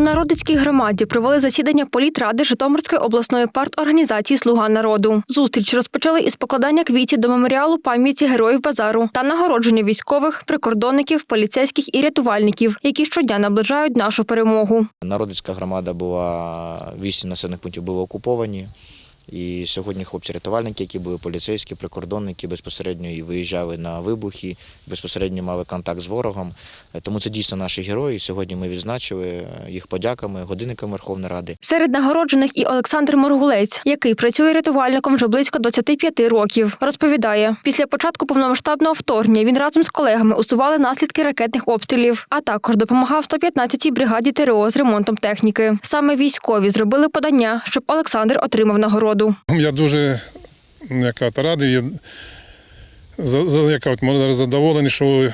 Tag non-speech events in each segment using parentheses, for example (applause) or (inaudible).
народицькій громаді провели засідання політради Житомирської обласної парторганізації Слуга народу. Зустріч розпочали із покладання квітів до меморіалу пам'яті героїв базару та нагородження військових, прикордонників, поліцейських і рятувальників, які щодня наближають нашу перемогу. Народицька громада була, вісім населених пунктів були окуповані. І сьогодні хлопці-рятувальники, які були поліцейські, прикордонники, безпосередньо і виїжджали на вибухи, безпосередньо мали контакт з ворогом. Е, Тому це дійсно наші герої. Сьогодні ми відзначили е, їх подяками, годинниками Верховної Ради. Серед нагороджених і Олександр Моргулець, який працює рятувальником вже близько 25 років. Розповідає, після початку повномасштабного вторгнення він разом з колегами усували наслідки ракетних обстрілів, а також допомагав 115-й бригаді ТРО з ремонтом техніки. Саме військові зробили подання, щоб Олександр отримав нагороду. Я дуже яка, радий, я, за, за, яка, от, можна, задоволений, що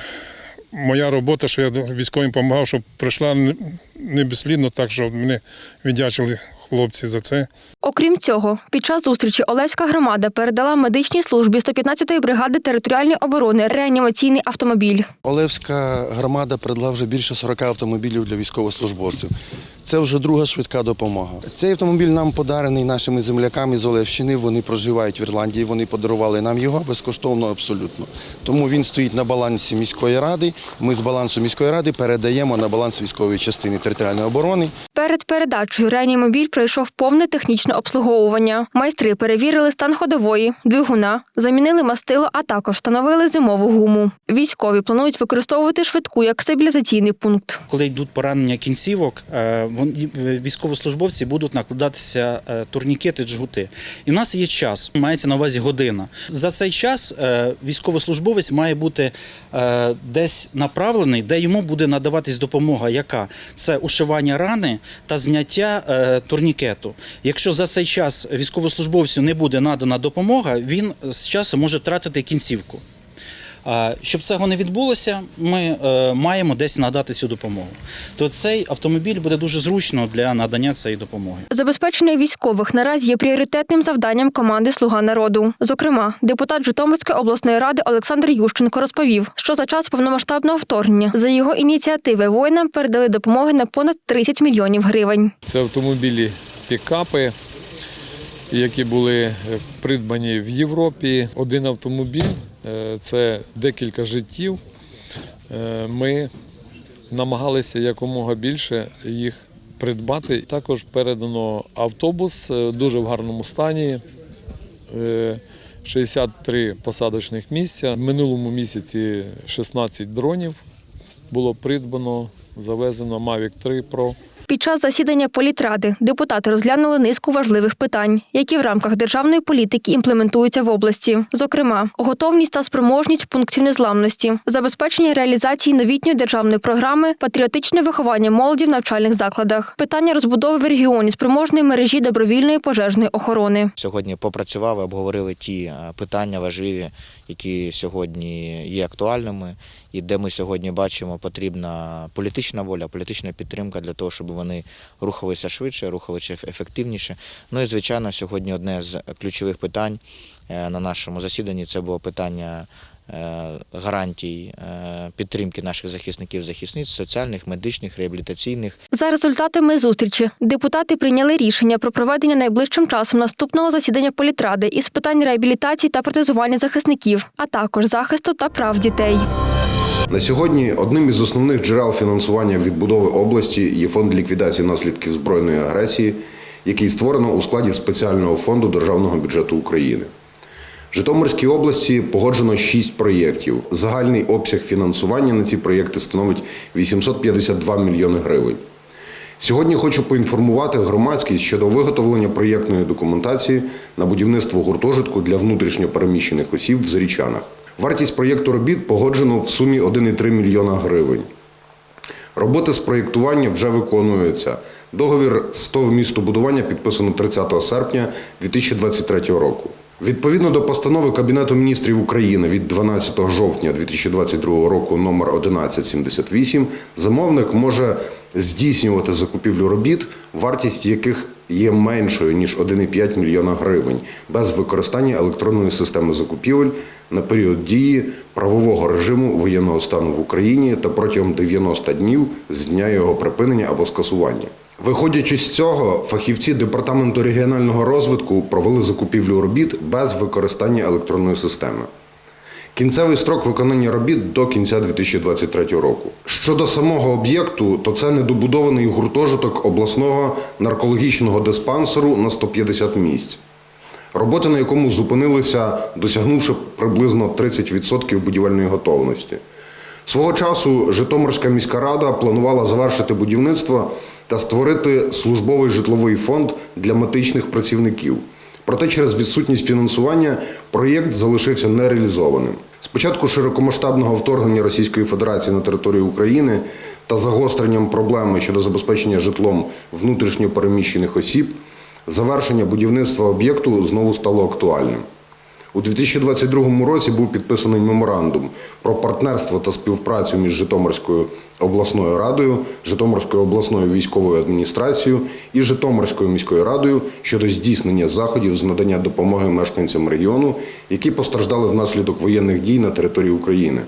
моя робота, що я військовим допомагав, щоб пройшла не- не безслідно, так що мене віддячили хлопці за це. Окрім цього, під час зустрічі Олеська громада передала медичній службі 115-ї бригади територіальної оборони реанімаційний автомобіль. Олевська громада передала вже більше 40 автомобілів для військовослужбовців. Це вже друга швидка допомога. Цей автомобіль нам подарений нашими земляками з Олевщини. Вони проживають в Ірландії. Вони подарували нам його безкоштовно абсолютно. Тому він стоїть на балансі міської ради. Ми з балансу міської ради передаємо на баланс військової частини територіальної оборони. Перед передачею реанімобіль пройшов повне технічне обслуговування. Майстри перевірили стан ходової, двигуна, замінили мастило, а також встановили зимову гуму. Військові планують використовувати швидку як стабілізаційний пункт. Коли йдуть поранення кінцівок, е, е, військовослужбовці будуть накладатися е, турнікети, джгути. І в нас є час, мається на увазі година. За цей час військовослужбовець має бути десь направлений, де йому буде надаватись допомога. Яка це ушивання рани та зняття е, турнікету. Якщо за цей час військовослужбовцю не буде надана допомога, він з часу може втратити кінцівку. А, Щоб цього не відбулося, ми е, маємо десь надати цю допомогу. То цей автомобіль буде дуже зручно для надання цієї допомоги. Забезпечення військових наразі є пріоритетним завданням команди Слуга народу. Зокрема, депутат Житомирської обласної ради Олександр Ющенко розповів, що за час повномасштабного вторгнення за його ініціативи воїнам передали допомоги на понад 30 мільйонів гривень. Це автомобілі пікапи, які були придбані в Європі. Один автомобіль це декілька життів. Е, Ми намагалися якомога більше їх придбати. Також передано автобус е, дуже в гарному стані. Е, 63 посадочних місця. В минулому місяці 16 дронів було придбано, завезено Mavic 3 Pro. Під час засідання політради депутати розглянули низку важливих питань, які в рамках державної політики імплементуються в області. Зокрема, готовність та спроможність пунктів незламності, забезпечення реалізації новітньої державної програми, патріотичне виховання молоді в навчальних закладах, питання розбудови в регіоні спроможної мережі добровільної пожежної охорони. Сьогодні попрацювали, обговорили ті е, питання важливі, які сьогодні є актуальними, і де ми сьогодні бачимо, потрібна політична воля, політична підтримка для того, щоб вони рухалися швидше, рухалися ефективніше. Ну і звичайно, сьогодні одне з ключових питань е, на нашому засіданні це було питання. Е, Гарантій е, підтримки наших захисників захисниць, соціальних, медичних, реабілітаційних За результатами зустрічі депутати прийняли рішення про проведення найближчим часом наступного засідання політради із питань реабілітації та протезування захисників, а також захисту та прав дітей. На сьогодні одним із основних джерел фінансування відбудови області є фонд ліквідації наслідків збройної агресії, який створено у складі спеціального фонду Державного бюджету України. Житомирській області погоджено 6 проєктів. Загальний обсяг фінансування на ці проєкти становить 852 мільйони гривень. Сьогодні хочу поінформувати громадськість щодо виготовлення проєктної документації на будівництво гуртожитку для внутрішньо переміщених осіб в Зарічанах. Вартість проєкту робіт погоджено в сумі 1,3 мільйона гривень. Роботи з проєктування вже виконуються. Договір з ТОВ містобудування підписано 30 серпня 2023 року. Відповідно до постанови Кабінету міністрів України від 12 жовтня 2022 року номер 1178, замовник може здійснювати закупівлю робіт, вартість яких є меншою ніж 1,5 мільйона гривень без використання електронної системи закупівель на період дії правового режиму воєнного стану в Україні та протягом 90 днів з дня його припинення або скасування. Виходячи з цього, фахівці департаменту регіонального розвитку провели закупівлю робіт без використання електронної системи. Кінцевий строк виконання робіт до кінця 2023 року. Щодо самого об'єкту, то це недобудований гуртожиток обласного наркологічного диспансеру на 150 місць. Роботи на якому зупинилися, досягнувши приблизно 30% будівельної готовності. Свого часу Житомирська міська рада планувала завершити будівництво та створити службовий житловий фонд для медичних працівників. Проте через відсутність фінансування проєкт залишився нереалізованим. З початку широкомасштабного вторгнення Російської Федерації на територію України та загостренням проблеми щодо забезпечення житлом внутрішньо переміщених осіб, завершення будівництва об'єкту знову стало актуальним. У 2022 році був підписаний меморандум про партнерство та співпрацю між Житомирською обласною радою, Житомирською обласною військовою адміністрацією і Житомирською міською радою щодо здійснення заходів з надання допомоги мешканцям регіону, які постраждали внаслідок воєнних дій на території України.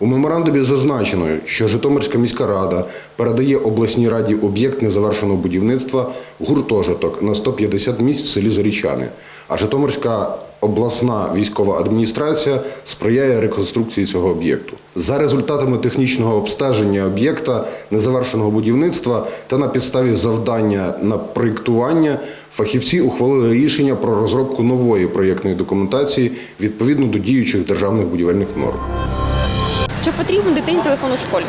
У меморандумі зазначено, що Житомирська міська рада передає обласній раді об'єкт незавершеного будівництва гуртожиток на 150 місць в селі Зарічани, а Житомирська обласна військова адміністрація сприяє реконструкції цього об'єкту. За результатами технічного обстеження об'єкта незавершеного будівництва та на підставі завдання на проєктування фахівці ухвалили рішення про розробку нової проєктної документації відповідно до діючих державних будівельних норм. Чи потрібен дитині телефон у школі?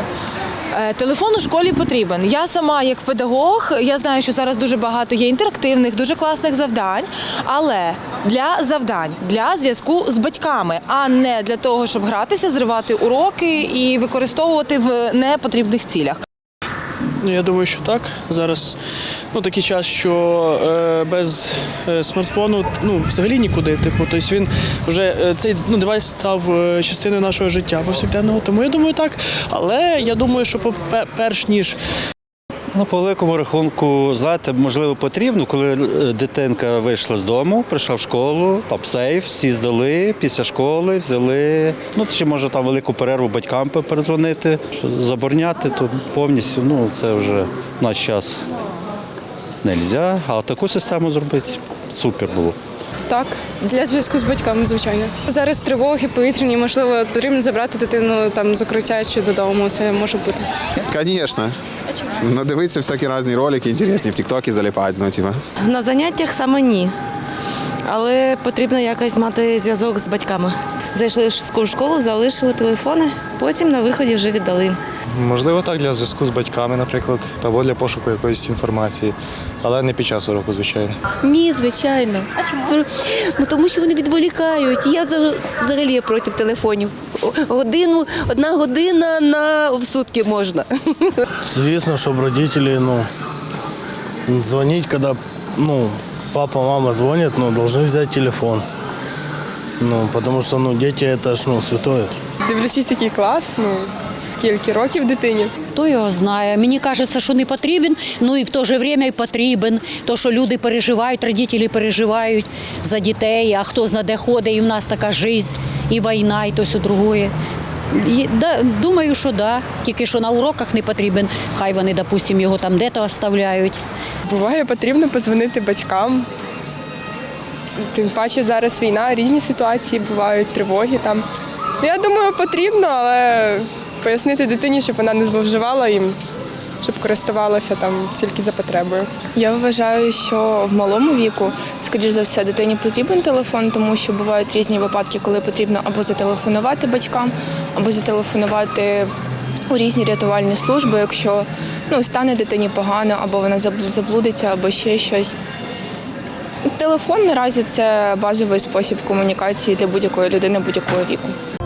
Е, Телефон у школі потрібен. Я сама як педагог, я знаю, що зараз дуже багато є інтерактивних, дуже класних завдань, але для завдань, для зв'язку з батьками, а не для того, щоб гратися, зривати уроки і використовувати в непотрібних цілях. Ну, я думаю, що так. Зараз ну, такий час, що е, без е, смартфону ну, взагалі нікуди. Типу, тобто він вже е, цей ну, девайс став е, частиною нашого життя повсякденного. Тому я думаю, так. Але я думаю, що попе- перш ніж Ну, по великому рахунку, знаєте, можливо, потрібно, коли е, дитинка вийшла з дому, прийшла в школу, там сейф, всі здали, після школи взяли. Ну, чи може там велику перерву батькам передзвонити, забороняти, то повністю, ну, це вже наш час не можна. А таку систему зробити супер було. Так, для зв'язку з батьками, звичайно. Зараз тривоги повітряні, можливо, потрібно забрати дитину там з укриття чи додому. Це може бути. Конечно. Ну, дивитися всякі різні ролики, інтересні, в Тіктокі заліпають. ну, типа. На заняттях саме ні. Але потрібно якось мати зв'язок з батьками. Зайшли в школу, залишили телефони, потім на виході вже віддали. Можливо, так для зв'язку з батьками, наприклад, або для пошуку якоїсь інформації, але не під час уроку, звичайно. Ні, звичайно. А чому? Ну тому що вони відволікають. Я за- взагалі проти телефонів. Годину, одна година на в сутки можна. (laughs) Звісно, щоб родителі ну, дзвонити, коли ну, папа, мама дзвонять, ну, повинні взяти телефон. Ну, тому що ну, діти це ж ну, святое. Дивлячись, який клас, ну скільки років дитині. Хто його знає? Мені кажеться, що не потрібен, ну і в то же время і потрібен. То, що люди переживають, родителі переживають за дітей, а хто зна де ходить, і в нас така життя, і війна, і то все другое. Да, думаю, що да. Тільки що на уроках не потрібен. Хай вони, допустимо, його там де-то оставляють. Буває, потрібно подзвонити батькам. Тим паче зараз війна, різні ситуації бувають, тривоги там. Ну, Я думаю, потрібно, але пояснити дитині, щоб вона не зловживала їм, щоб користувалася там тільки за потребою. Я вважаю, що в малому віку, скоріш за все, дитині потрібен телефон, тому що бувають різні випадки, коли потрібно або зателефонувати батькам, або зателефонувати у різні рятувальні служби, якщо ну, стане дитині погано, або вона заблудиться, або ще щось. Телефон наразі це базовий спосіб комунікації для будь-якої людини будь-якого віку.